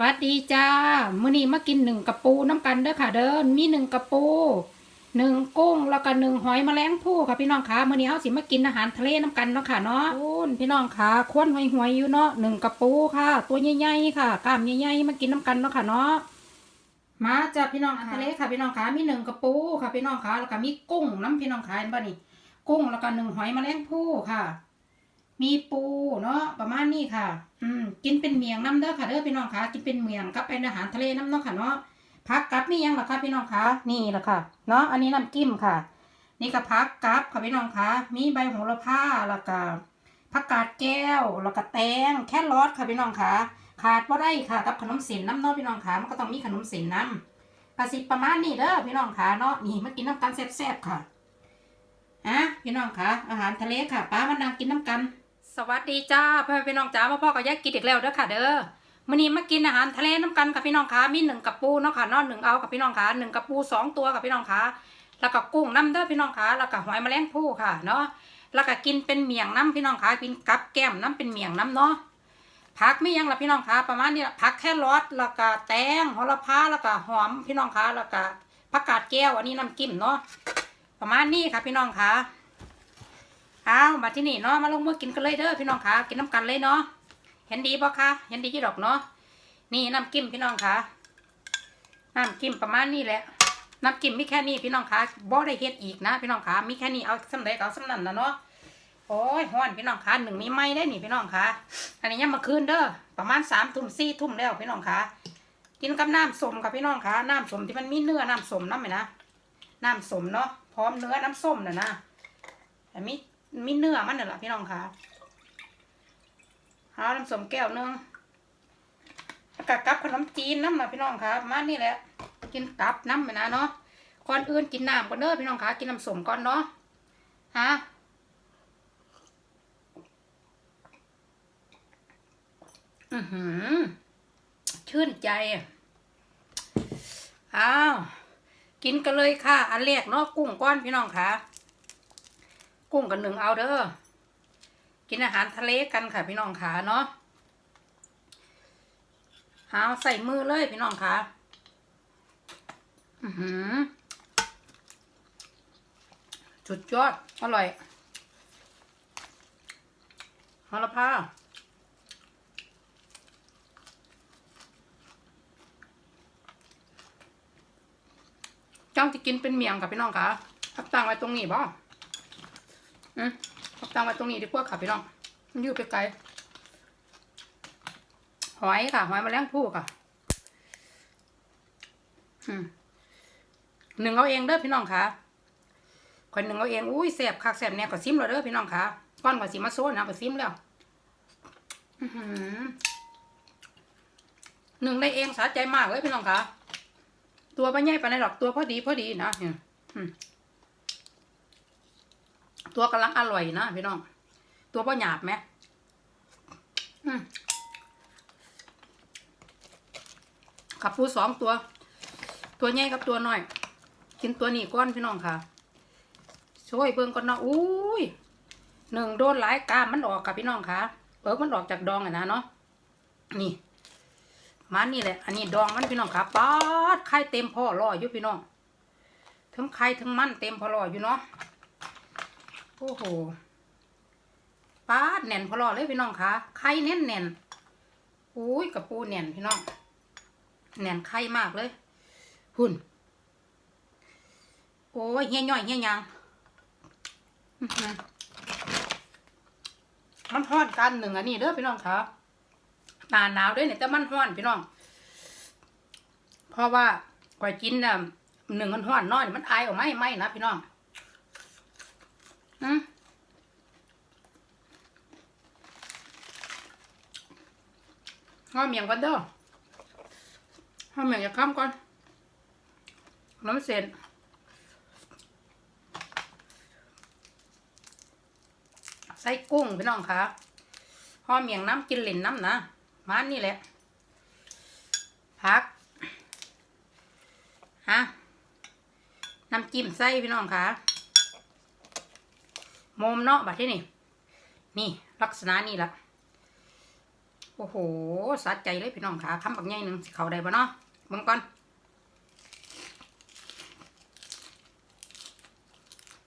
สวัสดีจ้า มื้อนี้มากินหนึ่งกระปูน้ำกันเด้อค่ะ เด้อมีหนึ่งกระปูหนึ่งกุ้งแล้วก็หนึ่งหอยแมลงภู่ค่ะพี่น้องคะมื้อนี้เฮาสิมากินอาหารทะเลน้ำกันเนาะค่ะเนาะโอ้นพี่น้องคะควนหอยหวยๆอยู่เนาะหนึ่งกระปูค่ะ ตัวใหญ่ๆค่ะกล้ามใหญ่ๆมากินน้ำกันเนาะค่ะเนาะมาจ้าพี่น้องอาหารทะเลค่ะพี่น้องคะมีหนึ่งกระปูค่ะพี่น้องคะแล้วก็มีกุ้งน้ำพี่น้องคะเห็นป่ะนี่กุ้งแล้วก็หนึ่งหอยแมลงภู่ค่ะ มีปูเนาะประมาณนี้ค่ะ อืมกินเป็นเมียงน้ำเด้อค่ะเด้อพี่น้องค่ะ กินเป็นเมียงกับเป็นอาหารทะเลน้ำเนาะค่ะเนาะพักกับนี่ยังล่ะคะพี่น้องคะนี่แหละค่ะเนาะอันนี้น้ำจิ้มค่ะ นี่ก็พักกับค่ะพี่น้องคะมีใบโหระพาแล้วก็ผักกาดแก้วแล้วก็แตงแครอทค่ะพี่น้องค่ะ ขาดบ่ได้ค่ะกับขนมเส้นน้ำเนาะพี่น้องค่ะมันก็ต้องมีขนมเส้นน้ำกระสิประมาณนี้เด้อพี่น้องค่ะเนาะนี่มากินน้ำกันแซ่บๆค่ะอะพี่น้องคะอาหารทะเลค่ะป้ามานั่งกินน้ำกัน สวัสดีจ้าพ่อพี่น้องจ้าพ่อพ่อก็แยกกินอีกแล้วเด้อค่ะ เด้อมื้อนี้มากินอาหารทะเลน้ำกันกับพี่น้องคะมีหนึ่งกระปูเนาะค่ะนาะหนึ่งเอากับพี่น้องคะหนึ่งกระปูสองตัวกับพี่น้องคะแล้วก็กุ้งน้ำเด้อพี่น้องคะแล้วก็หอยแมลงภู่ค่ะเนาะแล้วก็กินเป็นเมียงน้ำพี่น้องคะกินกับแก้มน้ำเป็นเมียงน้ำเนาะผักไม่ยังละพี่น้องคะประมาณนี้ผักแค่รอทแล้วก็แตงโหระพาแล้วก็หอมพี่น้องคะแล้วก็ผักกาดแก้วอันนี้น้ำจิ้มเนาะประมาณนี้ค่ะพี่น้องคะ เอามาที่นี่เนาะมาลงมือกินกันเลยเด้อพี่น้องคะกินน้ำกันเลยเนาะเห็นดีปะคะเห็นดีจีดอกเนาะนี่น้ำกิ้มพี่น้องคะน้ำกิ้มประมาณนี้แหละน้ำกิ้มมีแค่นี้พี่น้องคะบ่ได้เฮ็ดอีกนะ พี่น้องคะมีแค่นี้เอาสำเร็จเอาสำนันนะเนาะโอ้ยห้อนพี่น้องคะหนึ่งมีไม้ได้หนี่พี่น้องคะอันนี้ยังมาคืนเด้อประมาณสามทุ่มสี่ทุ่มแล้วพี่น้องคะกินกับน้ำส้มกับพี่น้องคะน้ำส้มที่มันมีเนื้อน้ำส้มน้ำไหมนะน้ำส้มเนาะพร้อมเนื้อน้ำส้มน่ะนะมี มีเนื้อมันน่ะล่ะพี่น้องคะเอาน้ำสมแก้วนึงกับกับขนมจีนน้ำนะพี่น้องคะประมานี่แหละ กินกับน้ำไปนะเนาะก่อนอื่นกินน้ำก่อนเด้อพี่น้องคะกินน้ำสมก่อนเนาะฮะอือหือ ชื่นใจอ้าวกินกันเลยค่ะ อันแรกเนาะกุ้งก้อนพี่น้องคะ กุ้งกันหนึ่งเอาเด้อกินอาหารทะเลกันค่ะพี่น้องขาเนาะเอาใส่มือเลยพี่น้องขาอือหือสุดยอด อร่อยฮาลาพาจ้องจะกินเป็นเมียงกับพี่น้องขาพักตั้งไว้ตรงนี้บ่ อืมตังไว้ตรงนี้ดีกว่าค่ะพี่น้อง มันอยู่ไปไกล หอยค่ะ หอยมาแล้งผู้ค่ะ อืมหนึ่งเอาเองเด้อพี่น้องค่ะคนหนึ่งเอาเอง อุ้ยแสบคักแสบแน่ก็ซิมแล้วเด้อพี่น้องค่ะก้อนก็สิมมาโซ่นะก็ซิมแล้วหนึ่งได้เองสะใจมากเลยพี่น้องค่ะ ตัวไม่ใหญ่ปานใดหรอกตัวพอดีพอดีนะเนี่ยอืม ตัวกำลังอร่อยนะพี่น้อง ตัวพ่อหยาบไหมขับปูสองตัว ตัวใหญ่กับตัวน้อย กินตัวนี้ก้อนพี่น้องค่ะ ช่วยเบิ่งก่อนเนาะอุ้ยหนึ่งโดนหลายกามมันออกกับพี่น้องค่ะเปิกมันออกจากดองอะนะเนาะนี่มานี่แหละ อันนี้ดองมันพี่น้องค่ะป๊าดไข่เต็มพ่อรออยู่พี่น้องทั้งไข่ทั้งมันเต็มพอรออยู่เนาะ โอ้โหป้าดแน่นพอรอเลยพี่น้องคะไข่แน่นแน่นอุ้ยกับปูแน่นพี่น้อง แน่นไข่มากเลย หุ่น โอ้ยเฮี้ยย่อยเฮี้ยยังมันฮ้อนกันหนึ่งอันนี้เด้อพี่น้องคะหนาหนาวด้วยเนี่ยแต่มันฮ้อนพี่น้อง เพราะว่าก่อยกินน่ะหนึ่งมันฮ้อนน้อยมันอายออกไหมไม่นะพี่น้อง อืมห้าเมียงก่อนเด้อห้าเมียงอย่าข้ามก่อนน้ำเส้นใส่กุ้งพี่น้องคะห่อเมียงน้ำกินเหล่นน้ำนะมานี่แหละพักฮะน้ำจิ้มใส่พี่น้องคะ มมเนาะบัดที่นี่ นี่ลักษณะนี่ละโอ้โหสะใจเลยพี่น้องขาคำบักใหญ่หนึ่งเขาได้ปะเนาะเบิ่งก่อน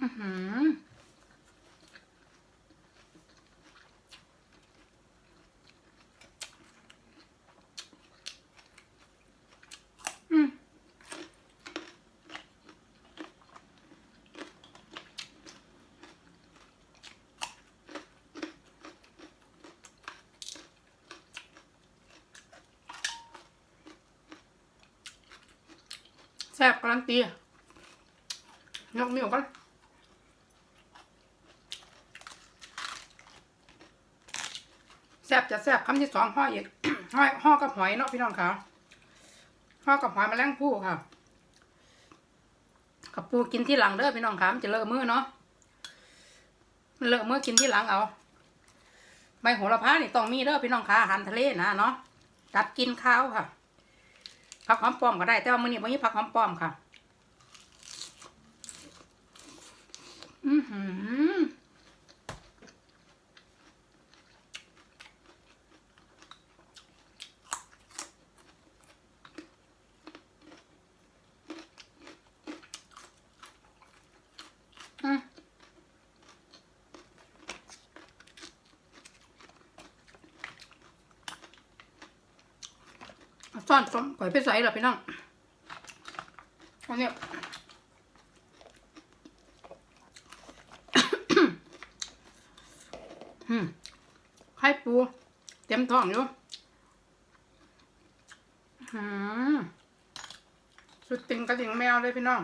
อือหือ ซ่บการันตียกนิ้วก่อนแซ่บจะแซ่บคำที่สองห่ออีกห่อห่อกับหอยเนาะพี่น้องค่ะห่อกับหอยแมลงภู่ค่ะ กับปูกินที่หลังเด้อพี่น้องค่ะมันจะเลอะมือเนาะมันเลอะมือกินที่หลังเอาใบโหระพานี่ต้องมีเด้อพี่น้องค่ะอาหารทะเลนะเนาะตัดกินข้าวค่ะ ผักหอมป้อมก็ได้ แต่ว่ามื้อนี้บ่มีผักหอมป้อมค่ะ อือหือ ซ่อนสมก่อยไปใส่หรอพี่น้องอันนี้ไข่ปู เต็มท้องอยู่สุดติงกระดิ่งแมวเลยพี่น้อง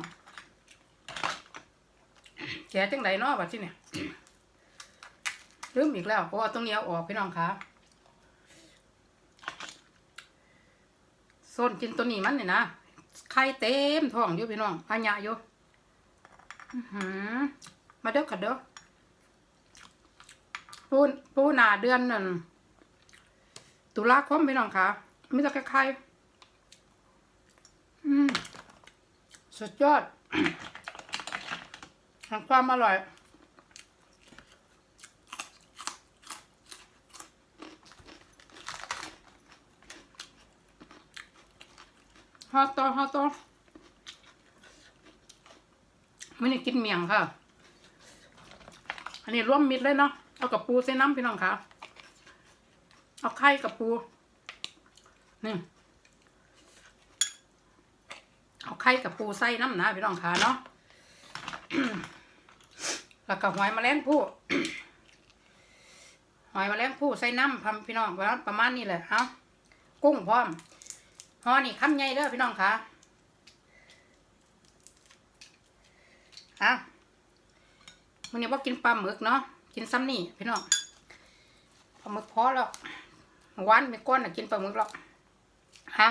แกจังไดเนาะบัดที่เนี่ยลืมอีกแล้วเพราะว่าตรงเนี้เออกพี่น้องคะ ส้นกินตัวนี้มันเนี่ยนะไข่เต็มท้องอยู่พี่น้องอัญญะอยู่มาเด้อขัดเด้อปูปูหนาเดือนนั่นตุลาคมพี่น้องค่ะไม่ต้องใครๆอืมสุดยอดแห่งความอร่อย ฮอตโตฮอตโตไม่ได้กินเมียงค่ะ อันนี้ร่วมมิดเลยเนาะ เอากับปูใส่น้ำพี่น้องค่ะ เอาไข่กับปู นี่ เอาไข่กับปูใส่น้ำนะพี่น้องค่ะเนาะ แล้วก็หอยแมลงภู่หอยแมลงภู่ใส่น้ำพำพี่น้องประมาณนี้เลยเอากุ้งพร้อม อนี่คำใหญ่เด้อพี่น้องค่ะอะมันนี้ว่ากินปลาหมึกเนาะกินซ้ำนี่พี่น้องปลาหมึกพอแล้วหวานไม่ก้อนน่ะกินปลาหมึกแล้วฮะ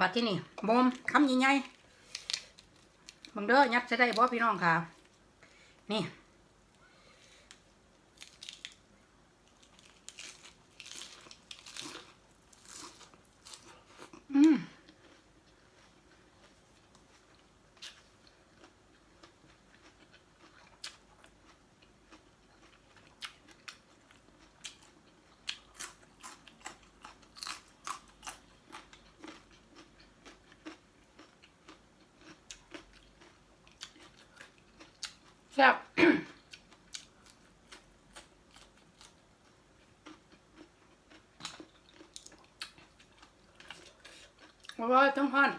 บัดที่นี่บมคำใหญ่ๆมึงเด้อยัดจะได้บ่พี่น้องค่ะ นี่ อืมแซ่บ อร่อยทั้งพัน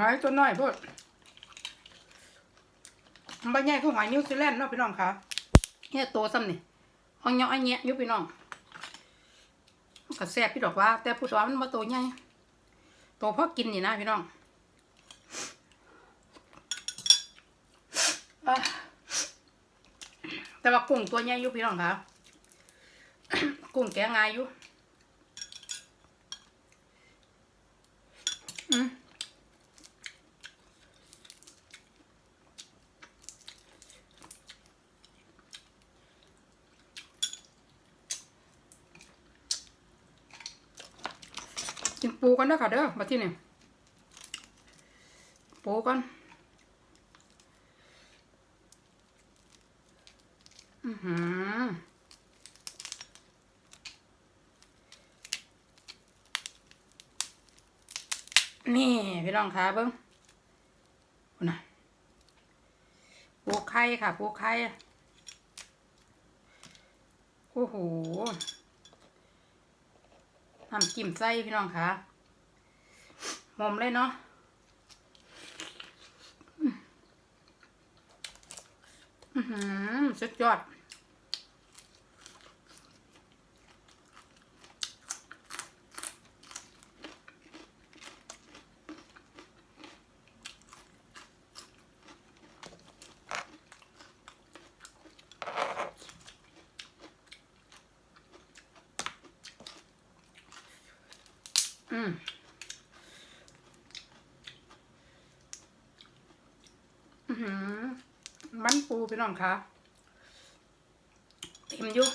หอยตัวน้อยพวกมันใบใหญ่คือหอยนิวซีแลนด์เนาะพี่น้องคะเนี่ยโตซ้ำนี่เอาเงาะไอ้เงี้ยยู่พี่น้องมันก็แซ่บพี่ดอกว่า แต่พูดว่ามันมาโตใหญ่โตพอกินนี่นะพี่น้องอแต่ว่ากุ้งตัวใหญ่ยู่พี่น้องคะกุ้งแกง่ายอยู่ กันนะค่ะเด้อมาที่นี่ปูกันอือนี่พี่น้องคะเบิ้งนะปูไข่ค่ะปูไข่โอ้โหทำกิ่มไส้พี่น้องคะ หมมเลยเนาะอืมอื้อหือสุดยอด อืมอือหือมัน ปูพี่น้องคะเต็มอยู่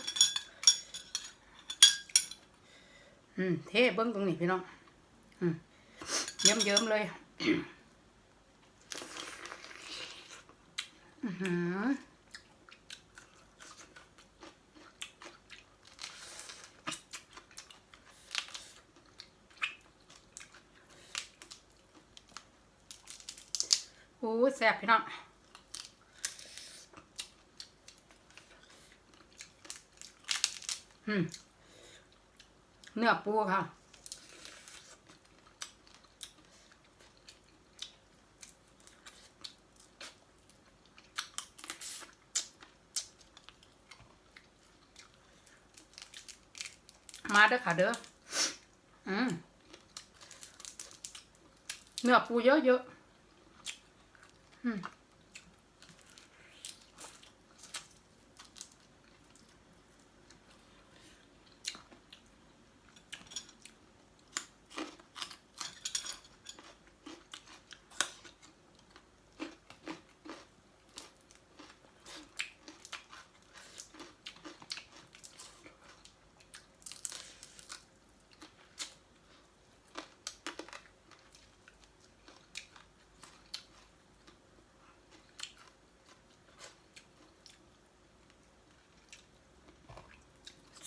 อืมเทเบิ้งตรงนี้พี่น้อง อืมเยิ้มเยิ้มๆเลยอือหือโอ้แซ่บพี่น้อง อืม เนื้อปูค่ะ มาเด้อค่ะเด้ออืมเนื้อปูเยอะๆอืม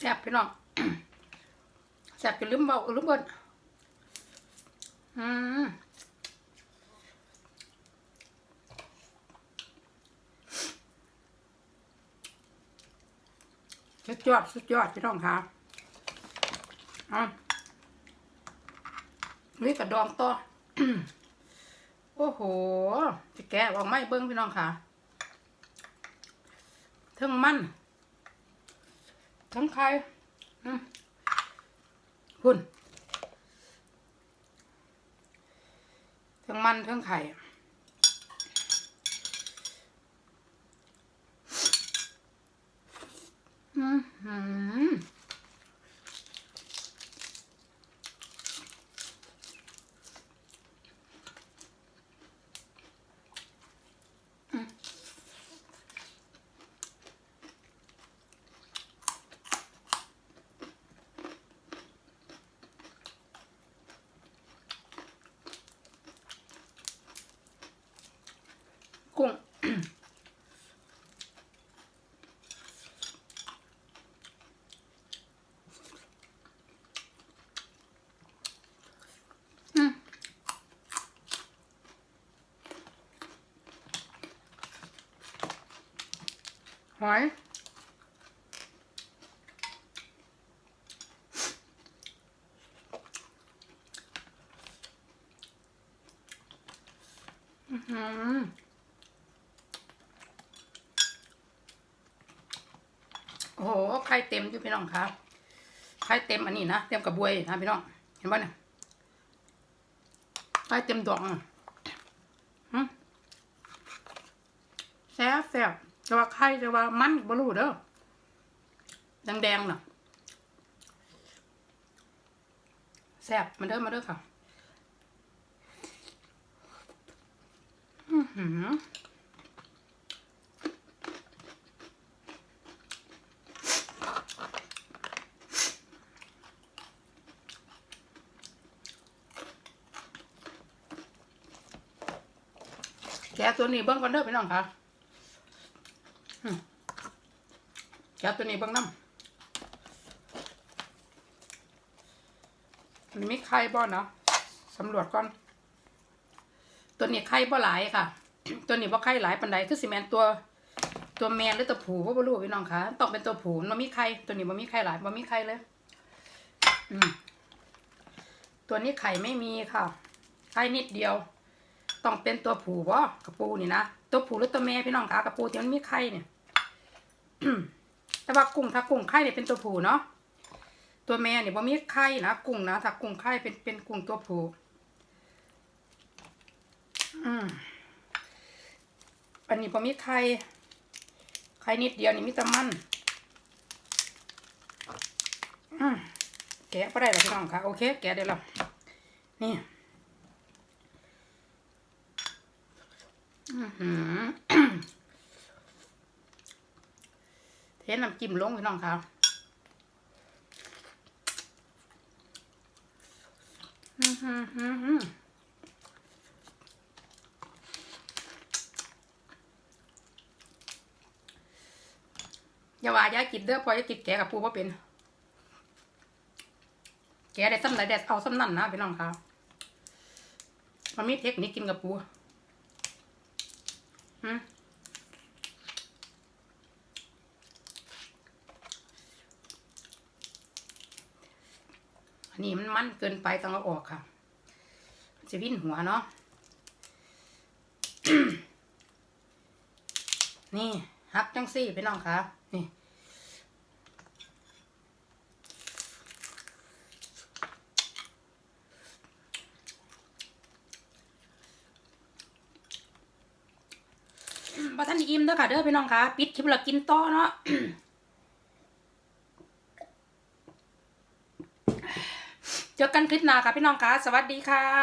ซ่บพี่น้องแซ่บจนลืมเบาลืมเบิดอืมสุดยอดสุดยอดพี่น้องค่ะอะนี่กระดองต่อโอ้โหจะแกะออกไม่เบิ้งพี่น้องค่ะเทิงมัน ทั้งไข่อืมหุ่นทั้งมันทั้งไข่อืมหืมกุ้ง อืม หอย อือหือโอ้โห ไข่เต็มอยู่พี่น้องครับ ไข่เต็มอันนี้นะ เต็มกระบวยนะพี่น้อง เห็นป่ะเนี่ย ไข่เต็มดอกอะแซ่บแซ่บ จะว่าไข่จะว่ามันบรูเด้อแดงๆน่ะแซ่บมาเด้อมาเด้อค่ะอือหือแกตัวนี้เบิ้งก่อนเด้อพี่น้องค่ะอืม แกตัวนี้เบิ้งน้ำมันมีไข่บ่เนาะสำรวจก่อน ตัวนี้ไข่บ่หลายค่ะ ตัวนี้บ่ไข่หลายปานใดคือสิแมนตัว ตัวแมนหรือตัวผูบ่บ่รู้พี่น้องคะต้องเป็นตัวผูมันมีไข่ตัวนี้บ่มีไข่หลายบ่มีไข่เลยอืมตัวนี้ไข่ไม่มีค่ะ ไข่นิดเดียว ต้องเป็นตัวผูบ่กระปูนี่นะ ตัวผูหรือตัวแม่พี่น้องคะกระปูที่มันมีไข่เนี่ย แต่ว่ากุ้งถ้ากุ้งไข่เนี่ยเป็นตัวผู้เนาะตัวแม่เนี่ยบ่มีไข่นะกุ้งนะถ้ากุ้งไข่เป็นเป็นกุ้งตัวผูอืมอันนี้บ่มีไข่ไข่นิดเดียวนี่มีแต่มันอืมแกะก็ได้แล้วพี่น้องค่ะโอเค แกะได้แล้วนี่อือหือ เทน้ำจิ้มลงพี่น้องค่ะอื้อย่าว่าอย่ากินเด้อพอจะกินแกะกับปูว่าเป็น แกะได้ซ้ำไหนได้เอาซ้ำนั่นนะพี่น้องค่ะมันมีเทคนิคกินกับปูอืม อันนี้มันมันเกินไปต้องเอาออกค่ะจะวิ่นหัวเนาะนี่ฮักจังซี่พี่น้องค่ะนี่บ่ท่านอิ่มเด้อค่ะเด้อพี่น้องค่ะปิดคลิปแล้วกินต่อเนาะ เจอกันคลิปหน้าค่ะพี่น้องค่ะ สวัสดีค่ะ